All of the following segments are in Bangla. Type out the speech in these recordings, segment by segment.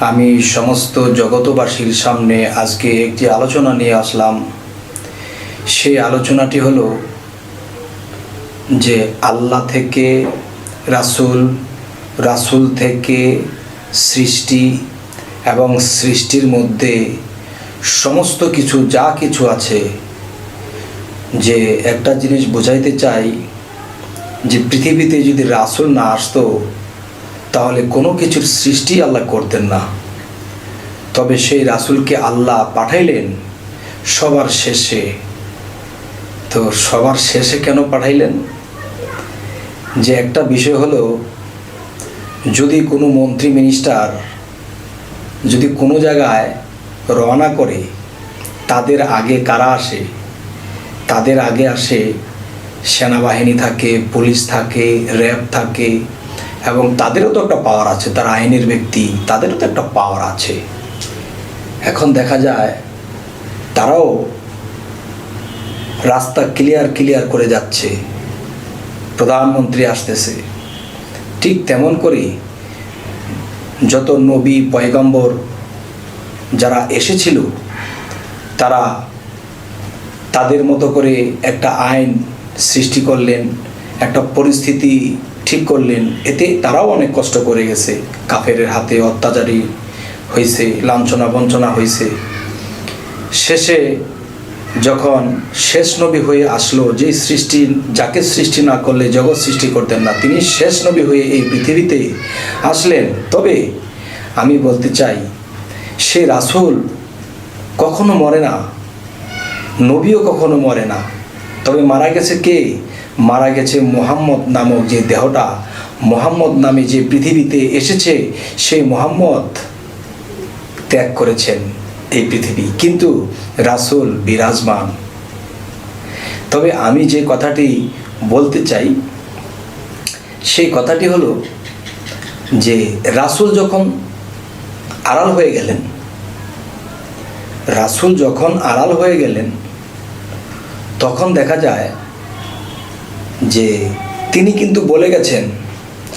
আমি সমস্ত জগতবাসীর সামনে আজকে একটি আলোচনা নিয়ে আসলাম। সেই আলোচনাটি হলো যে আল্লাহ থেকে রাসূল রাসূল থেকে সৃষ্টি এবং সৃষ্টির মধ্যে সমস্ত কিছু যা কিছু আছে, যে একটা জিনিস বোঝাইতে চাই যে পৃথিবীতে যদি রাসূল না আসতো তাহলে কোনো কিছুর সৃষ্টি আল্লাহ করতেন না। তবে সেই রাসূলকে আল্লাহ পাঠাইলেন সবার শেষে। তো সবার শেষে কেন পাঠাইলেন? যে একটা বিষয় হলো, যদি কোনো মন্ত্রী মিনিস্টার যদি কোনো জায়গায় রওনা করে, তাদের আগে কারা আসে? তাদের আগে আসে সেনাবাহিনী থাকে, পুলিশ থাকে, র্যাব থাকে এবং তাদেরও তো একটা পাওয়ার আছে, তারা আইনের ব্যক্তি, তাদেরও তো একটা পাওয়ার আছে। এখন দেখা যায়, তারাও রাস্তা ক্লিয়ার ক্লিয়ার করে যাচ্ছে। প্রধানমন্ত্রী আসতেছে। ঠিক তেমন করে যত নবী, পয়গম্বর যারা এসেছিল, তারা তাদের মতো করে একটা আইন সৃষ্টি করলেন, একটা পরিস্থিতি ঠিক করলেন। এতে তারাও অনেক কষ্ট করে গেছে। কাফের হাতে অত্যাচারী হয়েছে লাঞ্ছনা বঞ্চনা হয়েছে শেষে যখন শেষ নবী হয়ে আসলো, যে সৃষ্টি, যাকে সৃষ্টি না করলে জগৎ সৃষ্টি করতেন না, তিনি শেষ নবী হয়ে এই পৃথিবীতে আসলেন। তবে আমি বলতে চাই, সে রাসূল কখনো মরে না? নবীও কখনো মরে না? তবে মারা গেছে কে? মারা গেছে মোহাম্মদ নামক যে দেহটা, মোহাম্মদ নামে যে পৃথিবীতে এসেছে, সেই মোহাম্মদ ত্যাগ করেছেন এই পৃথিবী। কিন্তু রাসূল বিরাজমান। তবে আমি যে কথাটি বলতে চাই, সেই কথাটি হলো যে রাসূল যখন আড়াল হয়ে গেলেন, রাসূল যখন আড়াল হয়ে গেলেন, তখন দেখা যায় যে তিনি কিন্তু বলে গেছেন,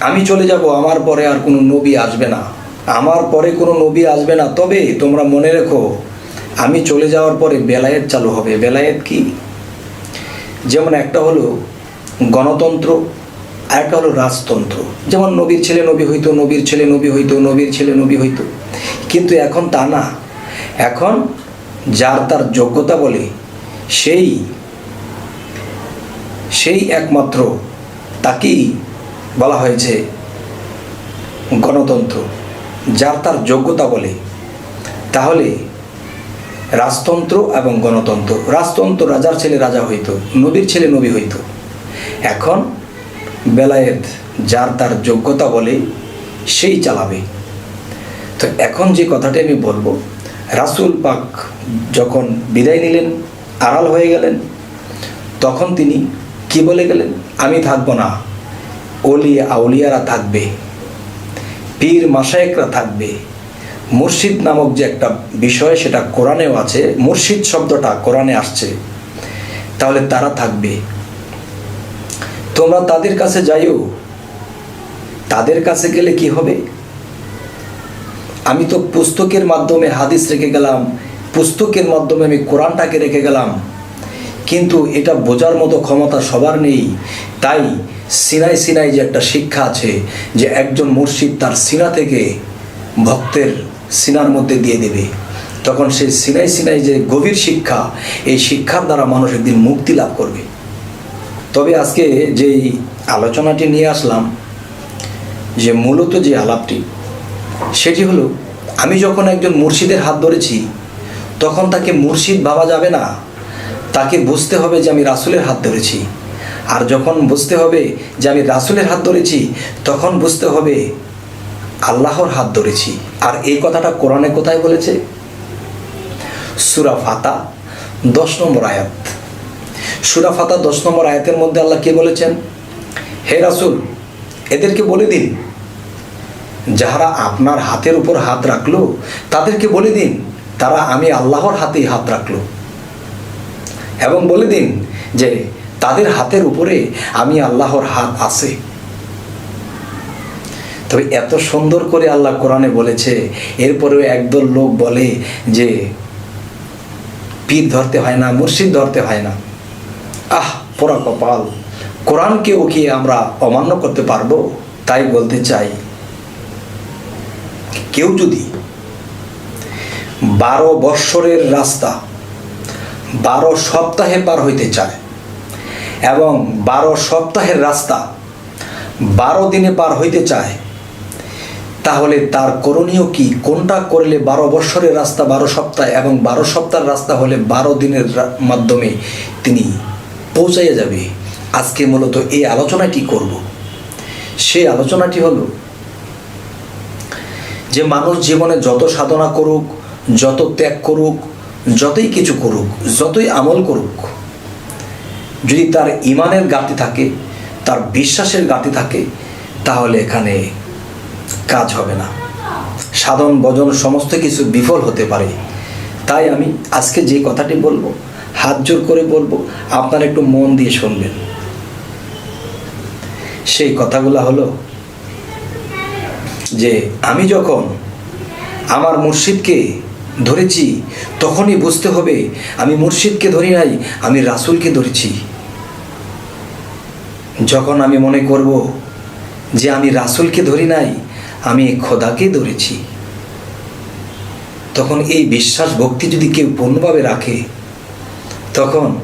আমি চলে যাব, আমার পরে আর কোনো নবী আসবে না। আমার পরে কোনো নবী আসবে না। তবে তোমরা মনে রেখো, আমি চলে যাওয়ার পরে বেলায়েত চালু হবে। বেলায়েত কি? যেমন একটা হলো গণতন্ত্র আর একটা হলো রাজতন্ত্র। যেমন নবীর ছেলে নবী হইতো, নবীর ছেলে নবী হইতো, নবীর ছেলে নবী হইতো। কিন্তু এখন তা না। এখন যার তার যোগ্যতা বলে, সেই সেই একমাত্র, তাকেই বলা হয়েছে গণতন্ত্র, যার তার যোগ্যতা বলে। তাহলে রাজতন্ত্র এবং গণতন্ত্র, রাজতন্ত্র রাজার ছেলে রাজা হইত, নবীর ছেলে নবী হইতো। এখন বেলায়েত যার তার যোগ্যতা বলে, সেই চালাবে। তো এখন যে কথাটি আমি বলব, রাসুল পাক যখন বিদায় নিলেন, আড়াল হয়ে গেলেন, তখন তিনি কি বলে গেলেন? আমি থাকব না। অলিয়া আউলিয়ারা থাকবে। পীর মাসায়েকরা থাকবে। মুর্শিদ নামক যে একটা বিষয়, সেটা কোরআনেও আছে। মুর্শিদ শব্দটা কোরআনে আসছে। তাহলে তারা থাকবে। তোমরা তাদের কাছে যাইও। তাদের কাছে গেলে কি হবে? আমি তো পুস্তকের মাধ্যমে হাদিস রেখে গেলাম। পুস্তকের মাধ্যমে আমি কোরআনটাকে রেখে গেলাম। কিন্তু এটা বোঝার মতো ক্ষমতা সবার নেই। তাই সিনাই সিনাই যে একটা শিক্ষা আছে যে একজন মুর্শিদ তার সিনা থেকে ভক্তের সিনার মধ্যে দিয়ে দেবে। তখন সেই সিনাই সিনাই যে গভীর শিক্ষা, এই শিক্ষার দ্বারা মানুষ একদিন মুক্তি লাভ করবে। তবে আজকে যেই আলোচনাটি নিয়ে আসলাম, যে মূলত যে আলাপটি, সেটি হলো, আমি যখন একজন মুর্শিদের হাত ধরেছি, তখন তাকে মুর্শিদ ভাবা যাবে না। তাকে বুঝতে হবে যে আমি রাসুলের হাত ধরেছি। আর যখন বুঝতে হবে যে আমি রাসুলের হাত ধরেছি, তখন বুঝতে হবে আল্লাহর হাত ধরেছি। আর এই কথাটা কোরআনে কোথায় বলেছে? সুরা ফাতা, দশ নম্বর আয়াত। সুরা ফাতা, দশ নম্বর আয়াতের মধ্যে আল্লাহ কে বলেছেন? হে রাসুল, এদেরকে বলে দিন। যাহারা আপনার হাতের উপর হাত রাখল, তাদেরকে বলে দিন, তারা আমি আল্লাহর হাতেই হাত রাখল। এবং বলে দিন যে তাদের হাতের উপরে আমি আল্লাহর হাত আছে। তবে এত সুন্দর করে আল্লাহ কোরআনে বলেছে, এরপরেও একদল লোক বলে যে, পীর ধরতে হয় না, মুর্শিদ ধরতে হয় না। আহ, পোড়া কপাল। কোরআনকেও কি আমরা অমান্য করতে পারব? তাই বলতে চাই, কেউ যদি বারো বৎসরের রাস্তা বারো সপ্তাহে পার হইতে চায় এবং বারো সপ্তাহের রাস্তা বারো দিনে পার হইতে চায়। তাহলে তার করণীয় কি? কোনটা করলে বারো বৎসরের রাস্তা বারো সপ্তাহ এবং বারো সপ্তাহের রাস্তা হলে বারো দিনের মাধ্যমে তিনি পৌঁছাইয়া যাবে? আজকে মূলত এই আলোচনাটি করব। সেই আলোচনাটি হলো যে মানুষ জীবনে যত সাধনা করুক, যত ত্যাগ করুক যতই কিছু করুক, যতই আমল করুক, যদি তার ইমানের গাতি থাকে, তার বিশ্বাসের গাতি থাকে, তাহলে এখানে কাজ হবে না। সাধন বজন সমস্ত কিছু বিফল হতে পারে। তাই আমি আজকে যে কথাটি বলব, হাত জোর করে বলব, আপনারা একটু মন দিয়ে শুনবেন। সেই কথাগুলো হলো যে, আমি যখন আমার মুর্শিদকে ধরেছি, তখনই বুঝতে হবে, আমি মুর্শিদকে ধরি নাই, আমি রাসুলকে ধরেছি। যখন আমি মনে করব যে আমি রাসুলকে ধরি নাই, আমি খোদাকে ধরেছি। তখন এই বিশ্বাস ভক্তি যদি কেউ পূর্ণভাবে রাখে, তখন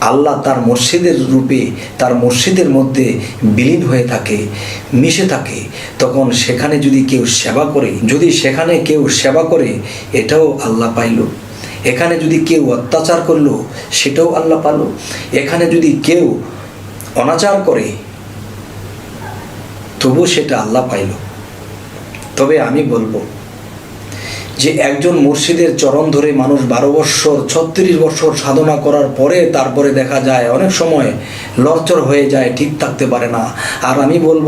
আল্লাহ তার মসজিদের রূপে, তার মসজিদের মধ্যে বিলীন হয়ে থাকে, মিশে থাকে। তখন সেখানে যদি কেউ সেবা করে, যদি সেখানে কেউ সেবা করে, এটাও আল্লাহ পাইল। এখানে যদি কেউ অত্যাচার করল, সেটাও আল্লাহ পালো এখানে যদি কেউ অনাচার করে তবু সেটা আল্লাহ পাইল। তবে আমি বলব যে একজন মুর্শিদের চরণ ধরে মানুষ বারো বৎসর, ছত্রিশ বৎসর সাধনা করার পরে তারপরে দেখা যায় অনেক সময় লরচর হয়ে যায়, ঠিক থাকতে পারে না। আর আমি বলব,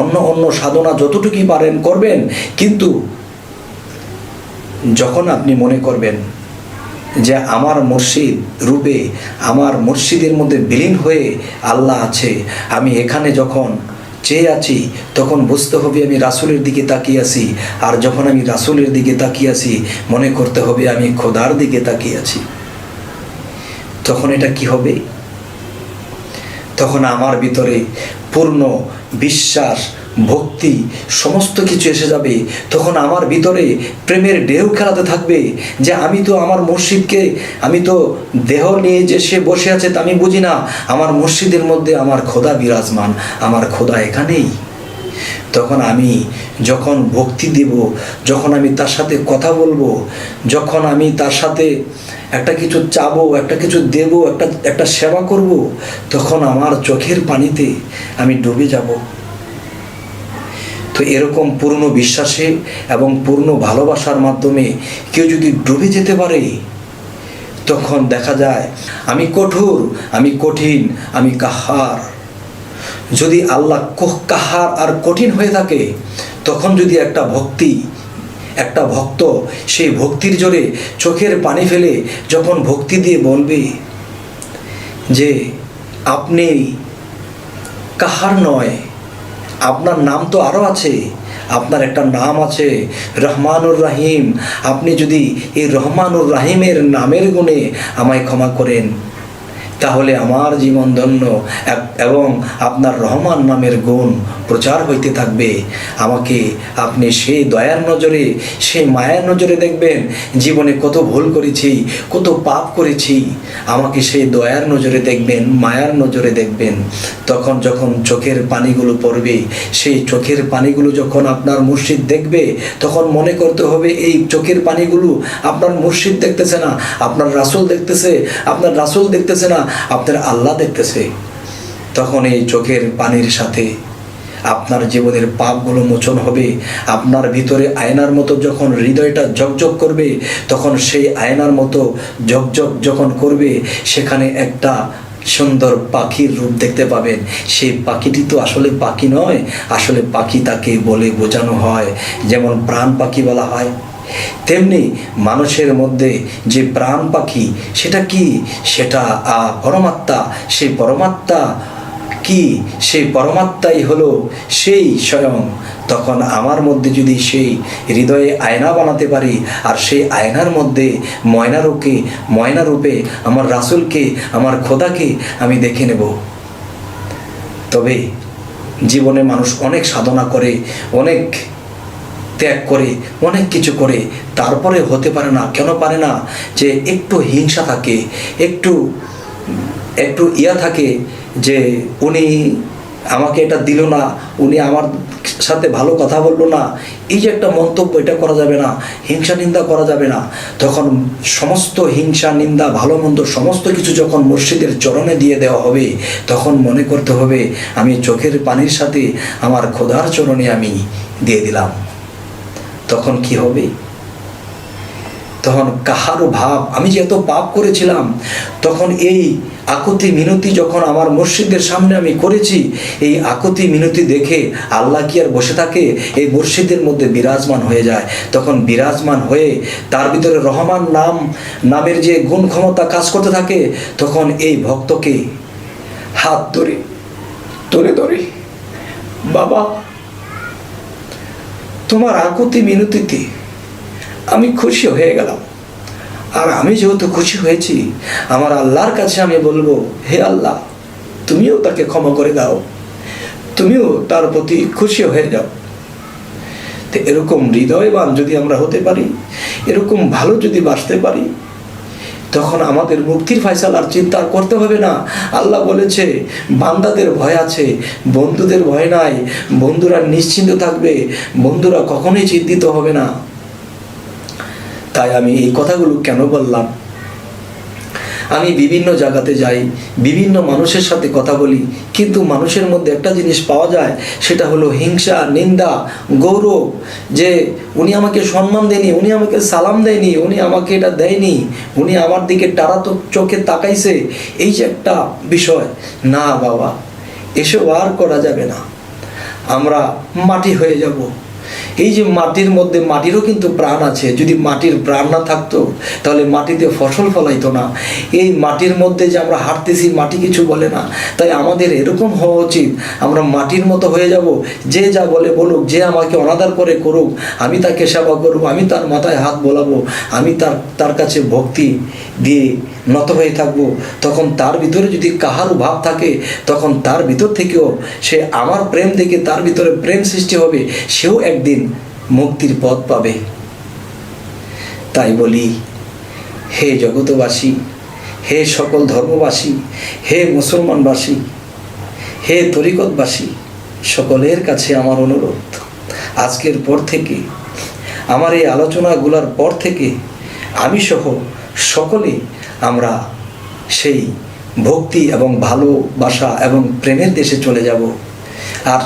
অন্য অন্য সাধনা যতটুকুই পারেন করবেন, কিন্তু যখন আপনি মনে করবেন যে আমার মুর্শিদ রূপে, আমার মুর্শিদের মধ্যে বিলীন হয়ে আল্লাহ আছে, আমি এখানে যখন চেয়ে আছি, তখন বুঝতে হবে আমি রাসুলের দিকে তাকিয়ে আছি। আর যখন আমি রাসুলের দিকে তাকিয়ে আছি, মনে করতে হবে আমি খোদার দিকে তাকিয়ে আছি। তখন এটা কি হবে? তখন আমার ভিতরে পূর্ণ বিশ্বাস ভক্তি, সমস্ত কিছু এসে যাবে। তখন আমার ভিতরে প্রেমের ঢেউ খেলাতে থাকবে যে আমি তো আমার মসজিদকে, আমি তো দেহ নিয়ে যে সে বসে আছে তা আমি বুঝি না। আমার মসজিদের মধ্যে আমার খোদা বিরাজমান, আমার খোদা এখানেই। তখন আমি যখন ভক্তি দেব, যখন আমি তার সাথে কথা বলব, যখন আমি তার সাথে একটা কিছু চাবো, একটা কিছু দেব, একটা একটা সেবা করব, তখন আমার চোখের পানিতে আমি ডুবে যাব। তো এরকম পূর্ণ বিশ্বাসে এবং পূর্ণ ভালোবাসার মাধ্যমে কেউ যদি ডুবে যেতে পারে, তখন দেখা যায়, আমি কঠোর, আমি কঠিন, আমি কাহার। যদি আল্লাহ কোহ- কাহার আর কঠিন হয়ে থাকে, তখন যদি একটা ভক্তি, একটা ভক্ত সেই ভক্তির জোরে চোখের পানি ফেলে যখন ভক্তি দিয়ে বলবে যে, আপনি কাহার নয় আপনার নাম তো আরও আছে। আপনার একটা নাম আছে, রহমানুর রাহিম। আপনি যদি এই রহমানুর রাহিমের নামের গুণে আমায় ক্ষমা করেন, তাহলে আমার জীবন ধন্য, এবং আপনার রহমান নামের গুণ প্রচার হইতে থাকবে। আমাকে আপনি সেই দয়ার নজরে, সেই মায়ের নজরে দেখবেন। জীবনে কত ভুল করেছি, কত পাপ করেছি, আমাকে সেই দয়ার নজরে দেখবেন, মায়ার নজরে দেখবেন। তখন যখন চোখের পানিগুলো পড়বে, সেই চোখের পানিগুলো যখন আপনার মুর্শিদ দেখবে, তখন মনে করতে হবে, এই চোখের পানিগুলো আপনার মুর্শিদ দেখতেছে না, আপনার রাসূল দেখতেছে, আপনার রাসুল দেখতেছে না, আপনার আল্লাহ দেখতেছে। তখন এই চোখের পানির সাথে আপনার জীবনের পাপগুলো মোচন হবে। আপনার ভিতরে আয়নার মতো যখন হৃদয়টা ঝকঝক করবে, তখন সেই আয়নার মতো ঝকঝক যখন করবে, সেখানে একটা সুন্দর পাখির রূপ দেখতে পাবেন। সেই পাখিটি তো আসলে পাখি নয়, আসলে পাখি তাকে বলে বোঝানো হয়। যেমন প্রাণ পাখি বলা হয়। তেমনি মানুষের মধ্যে যে প্রাণ পাখি, সেটা কি? সেটা পরমাত্মা। সেই পরমাত্মা কি? সেই পরমাত্মাই হলো সেই স্বয়ং। তখন আমার মধ্যে যদি সেই হৃদয়ে আয়না বানাতে পারি, আর সেই আয়নার মধ্যে ময়নারূপে ময়নারূপে আমার রাসুলকে, আমার খোদাকে আমি দেখে নেব। তবে জীবনে মানুষ অনেক সাধনা করে, অনেক ত্যাগ করে, অনেক কিছু করে, তারপরে হতে পারে না, কেন পারে না? যে একটু হিংসা থাকে, একটু একটু ইয়া থাকে যে উনি আমাকে এটা দিল না, উনি আমার সাথে ভালো কথা বলল না, এই যে একটা মন্তব্য, এটা করা যাবে না, হিংসা নিন্দা করা যাবে না। তখন সমস্ত হিংসা, নিন্দা, ভালো মন্দ সমস্ত কিছু যখন মসজিদের চরণে দিয়ে দেওয়া হবে, তখন মনে করতে হবে, আমি চোখের পানির সাথে আমার খোদার চরণে আমি দিয়ে দিলাম। তখন কি হবে? তখন কাহারও ভাব, আমি যে এত পাপ করেছিলাম, তখন এই আকুতি মিনতি যখন আমার মসজিদের সামনে আমি করেছি, এই আকুতি মিনতি দেখে আল্লাহ কি আর বসে থাকে? এই মসজিদের মধ্যে বিরাজমান হয়ে যায়। তখন বিরাজমান হয়ে তার ভিতরে রহমান নাম, নামের যে গুণ ক্ষমতা কাজ করতে থাকে, তখন এই ভক্তকে হাত ধরে ধরে ধরে, বাবা, তোমার আকুতি মিনতিতে আমি খুশি হয়ে গেলাম। আর আমি যেহেতু খুশি হয়েছি, আমার আল্লাহর কাছে আমি বলব, হে আল্লাহ, তুমিও তাকে ক্ষমা করে দাও। তুমিও তার প্রতি খুশি হয়ে যাও। তো এরকম হৃদয়বান যদি আমরা হতে পারি, এরকম ভালো যদি বাঁচতে পারি, তখন আমাদের মুক্তির ফাইসাল আর চিন্তা করতে হবে না। আল্লাহ বলেছে, বান্দাদের ভয় আছে, বন্ধুদের ভয় নাই, বন্ধুরা নিশ্চিন্ত থাকবে, বন্ধুরা কখনোই চিন্তিত হবে না। তাই আমি এই কথাগুলো কেন বললাম? আমি বিভিন্ন জায়গাতে যাই, বিভিন্ন মানুষের সাথে কথা বলি, কিন্তু মানুষের মধ্যে একটা জিনিস পাওয়া যায়, সেটা হলো হিংসা, নিন্দা, গৌরব, যে উনি আমাকে সম্মান দেয়নি, উনি আমাকে সালাম দেয়নি, উনি আমাকে এটা দেয়নি, উনি আমার দিকে টারা তো চোখে তাকাইছে, এই যে একটা বিষয়, না বাবা, এসব আর করা যাবে না। আমরা মাটি হয়ে যাব। এই যে মাটির মধ্যে মাটিরও কিন্তু প্রাণ আছে, যদি মাটির প্রাণ না থাকতো, তাহলে মাটিতে ফসল ফলাইতো না। এই মাটির মধ্যে যে আমরা হাঁটতেছি, মাটি কিছু বলে না। তাই আমাদের এরকম হওয়া উচিত, আমরা মাটির মতো হয়ে যাব, যে যা বলে বলুক, যে আমাকে অনাদার করে করুক, আমি তাকে সেবা করব, আমি তার মাথায় হাত বোলাবো, আমি তার তার কাছে ভক্তি দিয়ে নত হয়ে থাকব, তখন তার ভিতরে যদি কাহারও ভাব থাকে, তখন তার ভিতর থেকেও সে আমার প্রেম থেকে তার ভিতরে প্রেম সৃষ্টি হবে, সেও একদিন মুক্তির পথ পাবে। তাই বলি, হে জগতবাসী হে সকল ধর্মবাসী, হে মুসলমানবাসী, হে তরিকতবাসী, সকলের কাছে আমার অনুরোধ, আজকের পর থেকে, আমার এই আলোচনাগুলোর পর থেকে, আমি সহ সকলে আমরা সেই ভক্তি এবং ভালোবাসা এবং প্রেমের দেশে চলে যাব। আর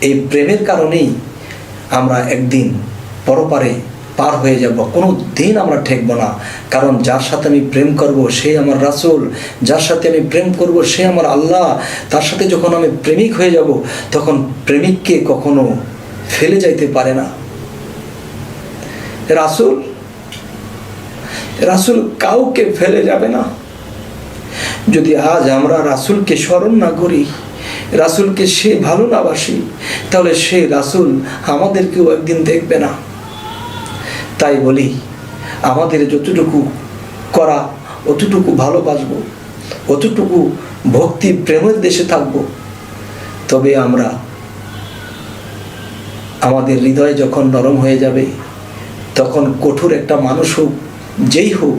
এই প্রেমের কারণেই আমরা একদিন পরপারে পার হয়ে যাব। কোনো দিন আমরা ঠেকবো না। কারণ যার সাথে আমি প্রেম করব, সে আমার রাসূল। যার সাথে আমি প্রেম করব, সে আমার আল্লাহ। তার সাথে যখন আমি প্রেমিক হয়ে যাব, তখন প্রেমিককে কখনো ফেলে যাইতে পারে না। রাসূল রাসূল কাউকে ফেলে যাবে না। যদি আজ আমরা রাসূলকে স্মরণ না করি, রাসূলকে সে ভালো না বাসি, তাহলে সে রাসূল আমাদেরকেও একদিন দেখবে না। তাই বলি, আমাদের যতটুকু করা, অতটুকু ভালোবাসবো, অতটুকু ভক্তি প্রেমের দেশে থাকব। তবে আমরা আমাদের হৃদয় যখন নরম হয়ে যাবে, তখন কঠোর একটা মানুষ হোক যেই হোক,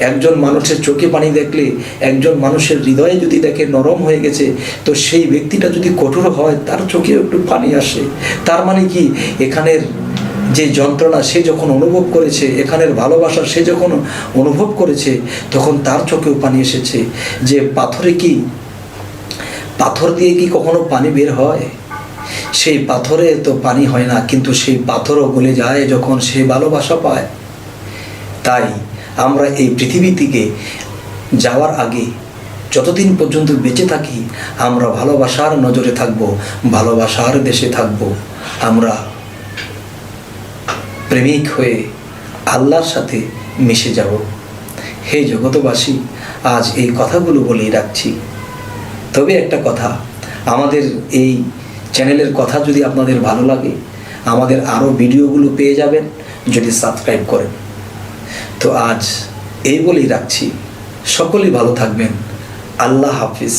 একজন মানুষের চোখে পানি দেখলে, একজন মানুষের হৃদয়ে যদি দেখে নরম হয়ে গেছে, তো সেই ব্যক্তিটা যদি কঠোর হয়, তার চোখেও একটু পানি আসে। তার মানে কি? এখানের যে যন্ত্রণা সে যখন অনুভব করেছে, এখানের ভালোবাসা সে যখন অনুভব করেছে, তখন তার চোখেও পানি এসেছে। যে পাথরে কি? পাথর দিয়ে কি কখনো পানি বের হয়? সেই পাথরে তো পানি হয় না, কিন্তু সেই পাথরও গলে যায় যখন সে ভালোবাসা পায়। তাই আমরা এই পৃথিবী থেকে যাওয়ার আগে যতদিন পর্যন্ত বেঁচে থাকি, আমরা ভালোবাসার নজরে থাকব, ভালোবাসার দেশে থাকব। আমরা প্রেমিক হয়ে আল্লাহর সাথে মিশে যাব। হে জগতবাসী আজ এই কথাগুলো বলেই রাখছি। তবে একটা কথা, আমাদের এই চ্যানেলের কথা যদি আপনাদের ভালো লাগে, আমাদের আরও ভিডিওগুলো পেয়ে যাবেন, যদি সাবস্ক্রাইব করেন। তো আজ এই বলেই রাখছি সকলেই ভালো থাকবেন। আল্লাহ হাফিজ।